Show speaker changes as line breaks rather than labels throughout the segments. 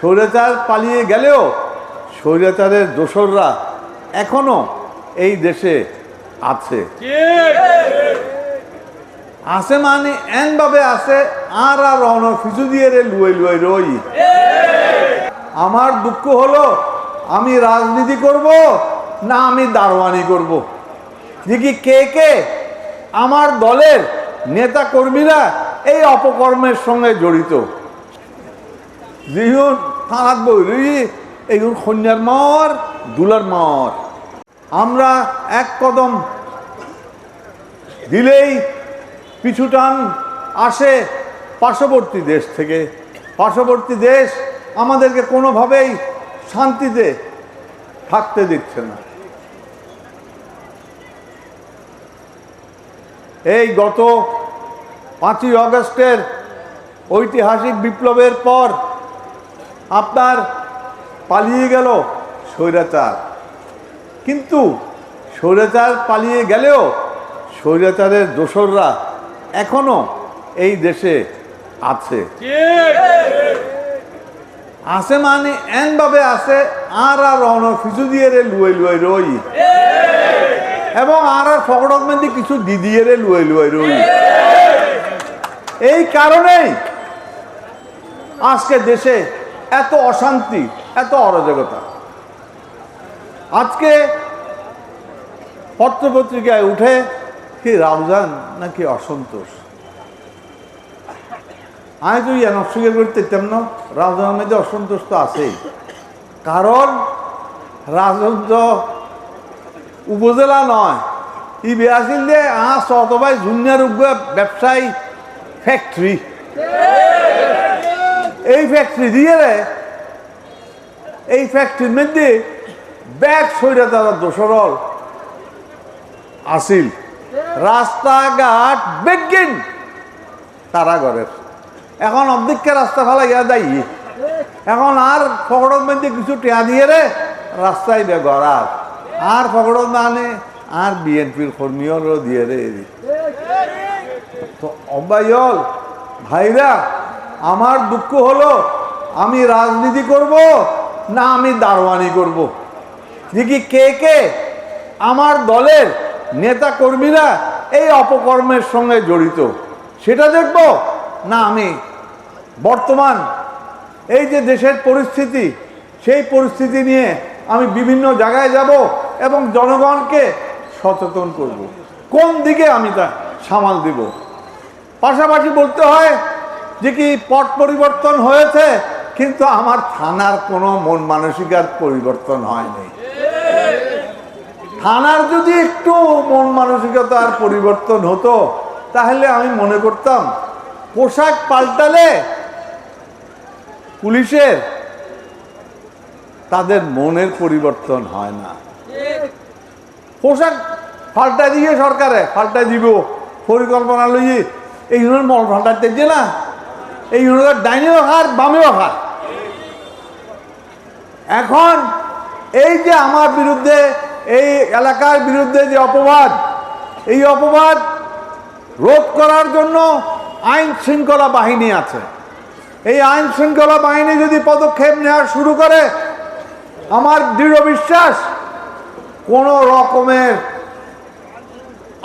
স্বৈরাচার পালিয়ে গেলেও স্বৈরাচারের দোসররা এখনও এই দেশে আছে। আছে মানে এনভাবে আছে, আর আর রণ ফিচু দিয়ে রে লুয়ে লুয়ে রই। আমার দুঃখ হলো, আমি রাজনীতি করব না আমি দারোয়ানি করব। দেখি কে কে আমার দলের নেতা কর্মীরা এই অপকর্মের সঙ্গে জড়িত। যিহুন থানাত বই এইগুন কন্যার মর, দুলার মর। আমরা এক কদম দিলেই পিছু টান আসে পার্শ্ববর্তী দেশ থেকে। পার্শ্ববর্তী দেশ আমাদেরকে কোনোভাবেই শান্তিতে থাকতে দিচ্ছে না। এই গত পাঁচই অগস্টের ঐতিহাসিক বিপ্লবের পর আপনার পালিয়ে গেল স্বৈরাচার। কিন্তু স্বৈরাচার পালিয়ে গেলেও স্বৈরাচারের দোসররা এখনও এই দেশে আছে। আছে মানে এনভাবে আছে, আর আর রণ ফিচু দিয়ে রে লুয়ে লুয়ে রই। এবং আর আর ফকড়ক মেন্দি কিছু দিদিয়ে রে লুয়ে লুয়ে রই। এই কারণেই আজকে দেশে এত অশান্তি, এত অরাজকতা। আজকে পত্রপত্রিকায় উঠে কি রামজান নাকি অসন্তোষ? আমি তো ইয়ান অস্বীকার করতে তেমন রাজধানীর মধ্যে অসন্তোষ তো আছেই। কারণ রাজন্দ্র উপজেলা নয়, ই বেয়াছিল যে আহ অতবাই জুনিয়র ব্যবসায়ী ফ্যাক্টরি এই ফ্যাক্টরি দিয়ে এই ফ্যাক্টরির মধ্যে ব্যাগ সইরা তারা দোসরল আসিল। রাস্তাঘাট বেগিন তারা ঘরের এখন অর্ধেককে রাস্তা ফেলা গিয়া দেয়। এখন আর ফকড়ক মধ্যে কিছু টেয়া দিয়ে রে, রাস্তায় বে গড়ার। আর ফকড়ক মানে আর বিএনপির কর্মীরও দিয়ে রে তো অব্বাইল ভাইরা আমার দুঃখ হলো, আমি রাজনীতি করব না আমি দারোয়ানি করব। দেখি কে কে আমার দলের নেতা কর্মীরা এই অপকর্মের সঙ্গে জড়িত। সেটা দেখব। না, আমি বর্তমান এই যে দেশের পরিস্থিতি, সেই পরিস্থিতি নিয়ে আমি বিভিন্ন জায়গায় যাব এবং জনগণকে সচেতন করব। কোন দিকে আমি তা সামাল দিব? পাশাপাশি বলতে হয় যে কি পট পরিবর্তন হয়েছে, কিন্তু আমার থানার কোনো মন মানসিকার পরিবর্তন হয়নি। থানার যদি একটু মন মানসিকতার পরিবর্তন হতো, তাহলে আমি মনে করতাম, পোশাক পাল্টালে পুলিশের তাদের মনের পরিবর্তন হয় না। পোশাক পাল্টা দিয়ে সরকারে পাল্টা দিব, পরিকল্পনা লইয়ে, এই ইউনিয়ন মল পাল্টাতে যে না? এই ইউনিয়নের ডাইনেও হার, বামেও হার। এখন এই যে আমার বিরুদ্ধে, এই এলাকার বিরুদ্ধে যে অপবাদ, এই অপবাদ রোধ করার জন্য আইন শৃঙ্খলা বাহিনী আছে। এই আইন শৃঙ্খলা বাহিনী যদি পদক্ষেপ নেওয়া শুরু করে, আমার দৃঢ় বিশ্বাস কোনো রকমের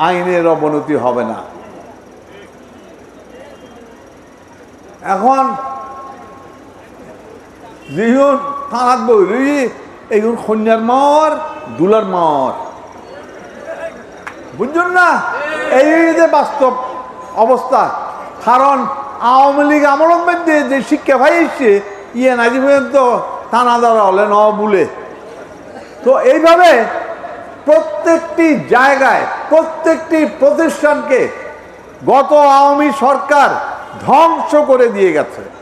আইনের অবনতি হবে না। এখন যিহুন থানাত বই এইগুন কন্যার মর দুলার মর বুঝছেন না? এই যে বাস্তব অবস্থা। কারণ আওয়ামী লীগ আমলের মধ্যে যে শিক্ষা পাইছে ইয়ে নাজি পর্যন্ত থানা দ্বারা হলে ন বুলে। তো এইভাবে প্রত্যেকটি জায়গায়, প্রত্যেকটি প্রতিষ্ঠানকে গত আওয়ামী সরকার ধ্বংস করে দিয়ে গেছে।